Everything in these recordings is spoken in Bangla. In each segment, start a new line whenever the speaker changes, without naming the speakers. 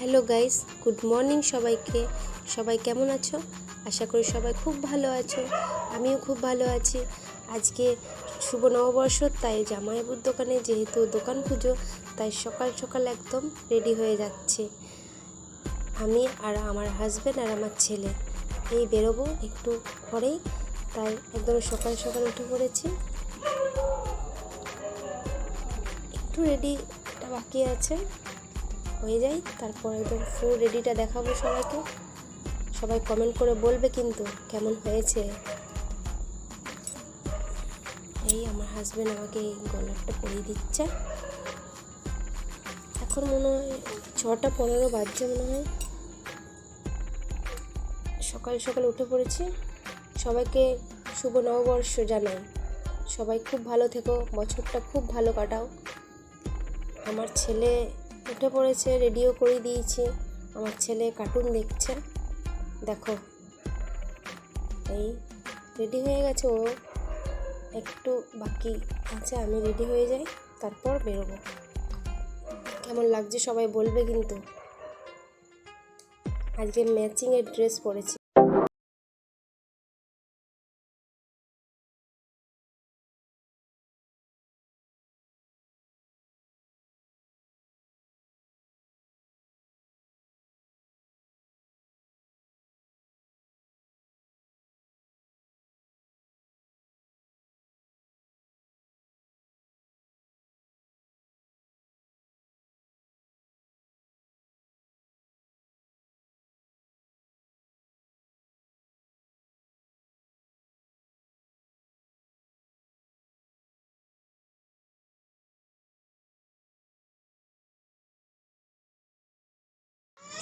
হ্যালো গাইস, গুড মর্নিং সবাইকে। সবাই কেমন আছো? আশা করি সবাই খুব ভালো আছো। আমিও খুব ভালো আছি। আজকে শুভ নববর্ষ, তাই জামাইবুর দোকানে যেহেতু দোকান পুজো, তাই সকাল সকাল একদম রেডি হয়ে যাচ্ছে। আমি আর আমার হাজব্যান্ড আর আমার ছেলে এই বেরোবো একটু পরেই, তাই একদম সকাল সকাল উঠে পড়েছি। একটু রেডিটা বাকি আছে। হয়ে যায় তারপর একদম ফুল রেডিটা দেখাবো সবাইকে। সবাই কমেন্ট করে বলবে কিন্তু কেমন হয়েছে। এই আমার হাজব্যান্ড আমাকে এই গলারটা পরিয়ে দিচ্ছে। এখন মনে হয় ছটা পনেরো বাজছে মনে হয়। সকাল সকাল উঠে পড়েছি। সবাইকে শুভ নববর্ষ জানাই। সবাই খুব ভালো থেকো, বছরটা খুব ভালো কাটাও। আমার ছেলে উঠে পড়েছে, রেডিও করে দিয়েছে। আমার ছেলে কার্টুন দেখছে। দেখো। এই রেডি হয়ে গেছে ও। একটু বাকি আছে, আমি রেডি হয়ে যাই, তারপর বেরোবো। কেমন লাগছে সবাই বলবে কিন্তু। আজকে ম্যাচিংয়ের ড্রেস পরেছি।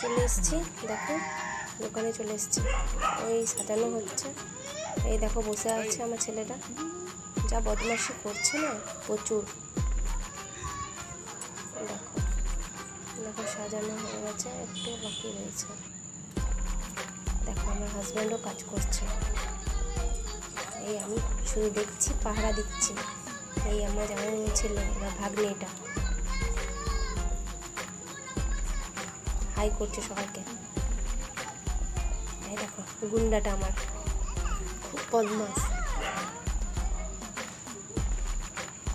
চলে এসেছি, দেখো, দোকানে চলে এসেছি। ওই সাজানো হচ্ছে। এই দেখো, বসে আছে আমার ছেলেটা। যা বদমাশি করছে না, প্রচুর। দেখো দেখো, সাজানো হয়ে গেছে, একটু বাকি রয়েছে। দেখো, আমার হাজব্যান্ডও কাজ করছে। এই আমি শুধু দেখছি, পাহারা দিচ্ছি। এই আমার যেমন ছিল আমার ভাগ্নিটা। হাই করছে সবাইকে। দেখো, গুন্ডাটা আমার। খুব বদমাস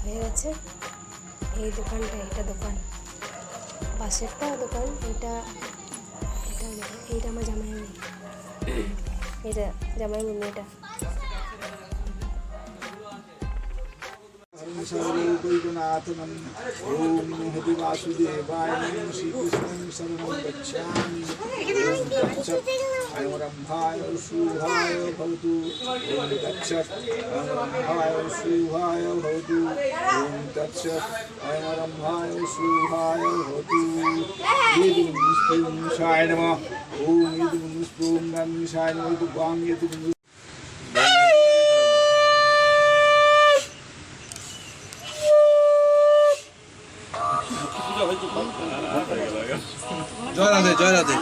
হয়ে গেছে। এই দোকানটা এটা দোকান। পাশেরটা দোকান এটা এটা এইটা আমার জামাই এটা জামাই মেয়েটা
सर्वैकनाथनम् ॐ हरि वासुदेवाय नमः श्रीकृष्णं शरणं गच्छामि ॐ तत्सत् अयमरम्भाय शुभाय भवतु ॐ तत्सत् अयमरम्भाय शुभाय भवतु ॐ तत्सत् अयमरम्भाय शुभाय भवतु यदुमुस्पुंसाय नमः ॐ यदुमुस्पुं गन्निशाय नमः
জয় রাধে জয় রাধে